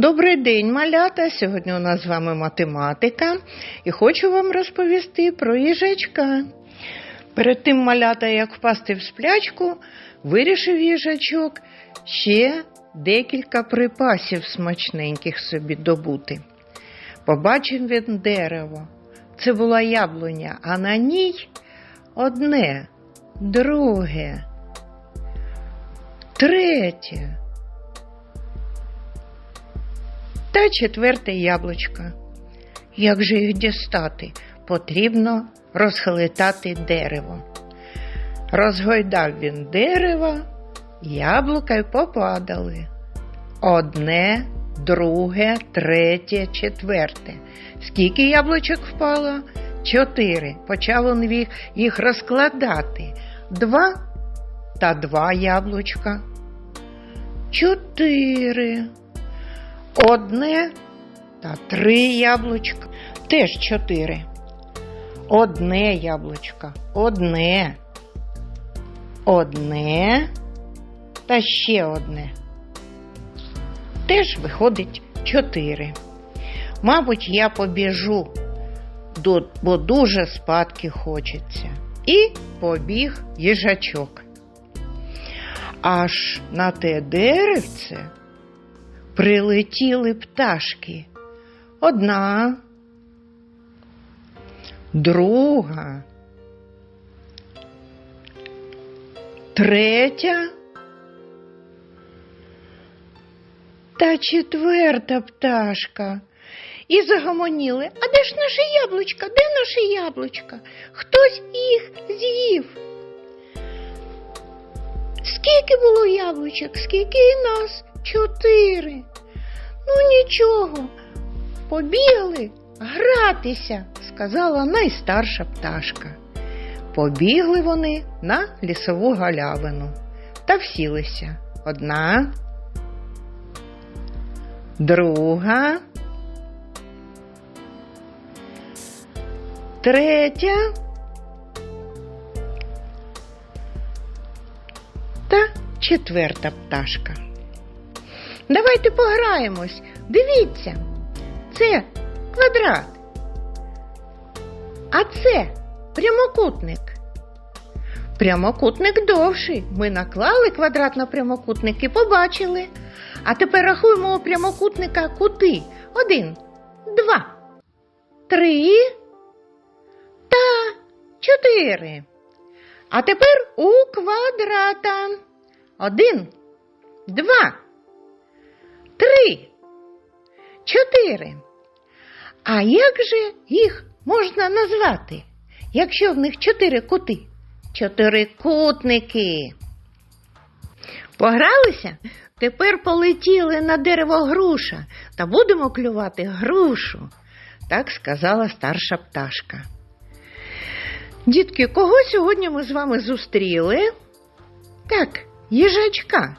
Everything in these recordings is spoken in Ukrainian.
Добрий день, малята! Сьогодні у нас з вами математика і хочу вам розповісти про їжачка. Перед тим малята, як впасти в сплячку, вирішив їжачок ще декілька припасів смачненьких собі добути. Побачив він дерево. Це була яблуня, а на ній одне, друге, третє. Та четверте яблучко. Як же їх дістати? Потрібно розхилитати дерево. Розгойдав він дерево, яблука й попадали. Одне, друге, третє, четверте. Скільки яблучок впало? Чотири. Почав він їх, розкладати. Два та два яблучка. Чотири. Одне та три яблучка. Теж чотири. Одне яблучко. Одне. Одне та ще одне. Теж виходить чотири. Мабуть, я побіжу, бо дуже спадки хочеться. І побіг їжачок. Аж на те деревце прилетіли пташки. Одна, друга, третя та четверта пташка. І загомоніли. А де ж наше яблучко? Де наше яблучко? Хтось їх з'їв. Скільки було яблучок, скільки і нас? Чотири. Ну нічого, побігли гратися, сказала найстарша пташка. Побігли вони на лісову галявину та всілися. Одна, друга, третя та четверта пташка. Давайте пограємось. Дивіться, це квадрат. А це прямокутник. Прямокутник довший. Ми наклали квадрат на прямокутник і побачили. А тепер рахуємо у прямокутника кути. Один, два, три та чотири. А тепер у квадрата. Один, два три, чотири. А як же їх можна назвати, якщо в них чотири кути? Чотирикутники. Погралися? Тепер полетіли на дерево груша та будемо клювати грушу, так сказала старша пташка. Дітки, кого сьогодні ми з вами зустріли? Так, їжачка.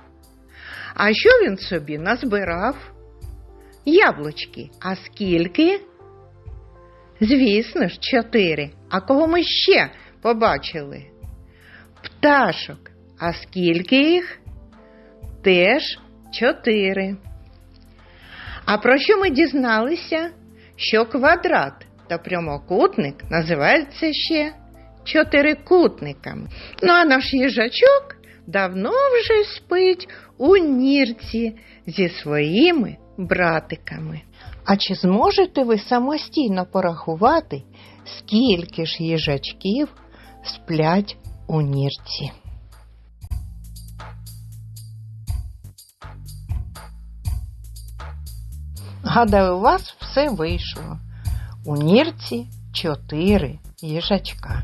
А що він собі назбирав? Яблучки. А скільки? Звісно ж, чотири. А кого ми ще побачили? Пташок. А скільки їх? Теж чотири. А про що ми дізналися? Що квадрат та прямокутник називаються ще чотирикутниками. Ну а наш їжачок давно вже спить у нірці зі своїми братиками. А чи зможете ви самостійно порахувати, скільки ж їжачків сплять у нірці? Гадаю, у вас все вийшло. У нірці чотири їжачка.